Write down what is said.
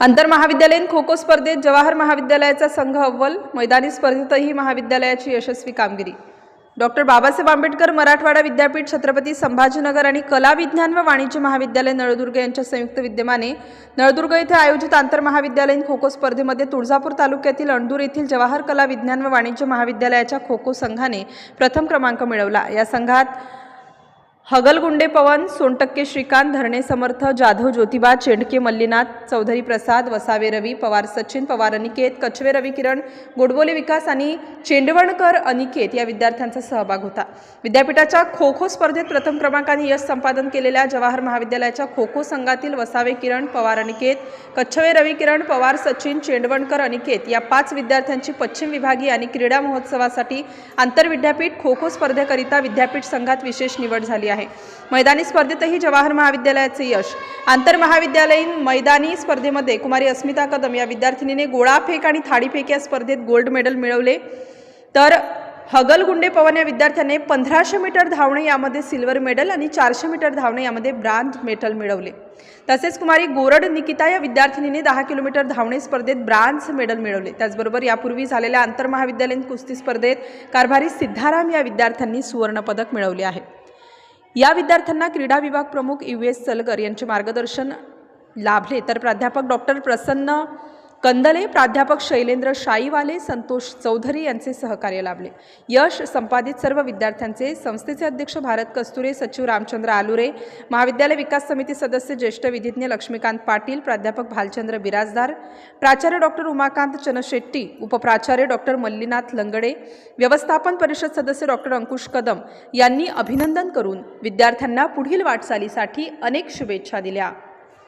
आंतरमहाविद्यालयीन खो खो स्पर्धेत जवाहर महाविद्यालयाचा संघ अव्वल मैदानी स्पर्धेतही महाविद्यालयाची यशस्वी कामगिरी. डॉक्टर बाबासाहेब आंबेडकर मराठवाडा विद्यापीठ छत्रपती संभाजीनगर आणि कला विज्ञान व वाणिज्य महाविद्यालय नळदुर्ग यांच्या संयुक्त विद्यमाने नळदुर्ग येथे आयोजित आंतरमहाविद्यालयीन खो खो स्पर्धेमध्ये तुळजापूर तालुक्यातील अणदूर येथील जवाहर कला विज्ञान व वाणिज्य महाविद्यालयाच्या खो खो संघाने प्रथम क्रमांक मिळवला. या संघात हगलगुंडे पवन सोनटक्के श्रीकांत धरणे समर्थ जाधव ज्योतिबा चेंडके मल्लीनाथ चौधरी प्रसाद वसावे रवी पवार सचिन पवार अनिकेत कछवे रवी किरण गोडबोले विकास आणि चेंडवणकर अनिकेत या विद्यार्थ्यांचा सहभाग होता. विद्यापीठाच्या खो खो स्पर्धेत प्रथम क्रमांकाने यश संपादन केलेल्या जवाहर महाविद्यालयाच्या खो खो संघातील वसावे किरण पवार अनिकेत कच्छवे रवी किरण पवार सचिन चेंडवणकर अनिकेत या पाच विद्यार्थ्यांची पश्चिम विभागीय आणि क्रीडा महोत्सवासाठी आंतरविद्यापीठ खो खो स्पर्धेकरिता विद्यापीठ संघात विशेष निवड झाली आहे. आहे. मैदानी स्पर्धेतही जवाहर महाविद्यालयाचे यश. आंतरमहाविद्यालयीन मैदानी स्पर्धेमध्ये कुमारी अस्मिता कदम या विद्यार्थिनीने गोळाफेक आणि थाळीफेक या स्पर्धेत गोल्ड मेडल मिळवले. तर हगलगुंडे पवन या विद्यार्थ्याने पंधराशे मीटर धावणे यामध्ये सिल्वर मेडल आणि चारशे मीटर धावणे यामध्ये ब्रांज मेडल मिळवले. तसेच कुमारी गोरड निकिता या विद्यार्थिनीने दहा किलोमीटर धावणे स्पर्धेत ब्रांज मेडल मिळवले. त्याचबरोबर यापूर्वी झालेल्या आंतरमहाविद्यालयीन कुस्ती स्पर्धेत कारभारी सिद्धाराम या विद्यार्थ्यांनी सुवर्णपदक मिळवले आहे. या विद्यार्थ्यांना क्रीडा विभाग प्रमुख यू एस सलगर यांचे मार्गदर्शन लाभले. तर प्राध्यापक डॉक्टर प्रसन्न कंदले प्राध्यापक शैलेंद्र शाईवाले संतोष चौधरी यांचे सहकार्य लाभले. यश संपादित सर्व विद्यार्थ्यांचे संस्थेचे अध्यक्ष भारत कस्तुरे सचिव रामचंद्र आलुरे महाविद्यालय विकास समिती सदस्य ज्येष्ठ विधिज्ञ लक्ष्मीकांत पाटील प्राध्यापक भालचंद्र बिराजदार प्राचार्य डॉक्टर उमाकांत चनशेट्टी उपप्राचार्य डॉक्टर मल्लीनाथ लंगडे व्यवस्थापन परिषद सदस्य डॉक्टर अंकुश कदम यांनी अभिनंदन करून विद्यार्थ्यांना पुढील वाटचालीसाठी अनेक शुभेच्छा दिल्या.